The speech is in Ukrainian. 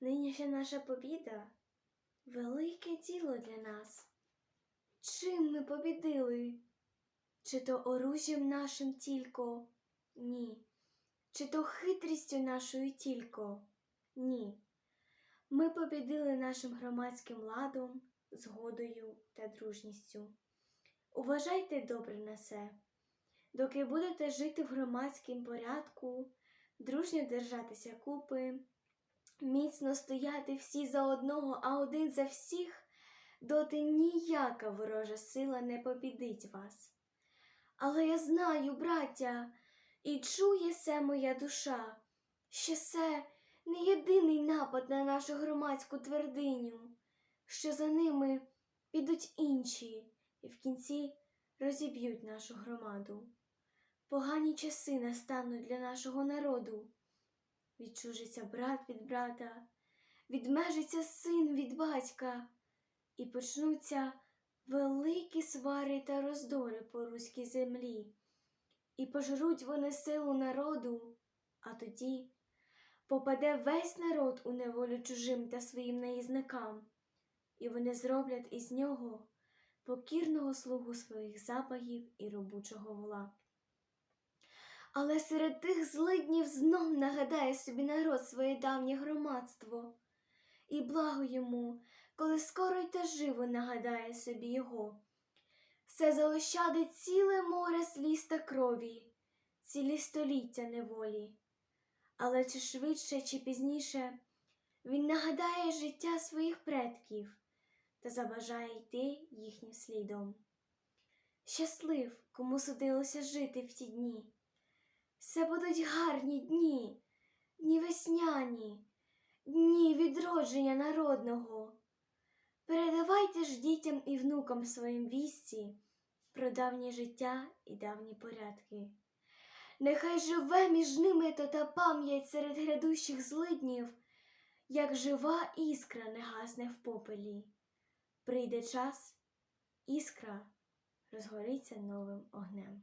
Нинішня наша побіда велике діло для нас. Чим ми побідили? Чи то оружжям нашим тілько? Ні. Чи то хитрістю нашою тілько? Ні. Ми побідили нашим громадським ладом, згодою та дружністю. Уважайте добре на це. Доки будете жити в громадському порядку, дружньо держатися купи, міцно стояти всі за одного, а один за всіх, доти ніяка ворожа сила не побідить вас. Але я знаю, браття, і чує се моя душа, що це не єдиний напад на нашу громадську твердиню, що за ними підуть інші і в кінці розіб'ють нашу громаду. Погані часи настануть для нашого народу. Відчужиться брат від брата, відмежиться син від батька, і почнуться великі свари та роздори по руській землі, і пожруть вони силу народу, а тоді попаде весь народ у неволю чужим та своїм наїзникам, і вони зроблять із нього покірного слугу своїх запахів і робочого вола. Але серед тих злиднів знов нагадає собі народ своє давнє громадство, і благо йому, коли скоро й та живо нагадає собі його. Все заощадить ціле море сліз та крові, цілі століття неволі. Але чи швидше, чи пізніше він нагадає життя своїх предків та забажає йти їхнім слідом. Щаслив, кому судилося жити в ті дні. Це будуть гарні дні, дні весняні, дні відродження народного. Передавайте ж дітям і внукам своїм вісті про давнє життя і давні порядки. Нехай живе між ними то та пам'ять серед грядущих злиднів, як жива іскра не гасне в попелі. Прийде час, іскра розгориться новим огнем.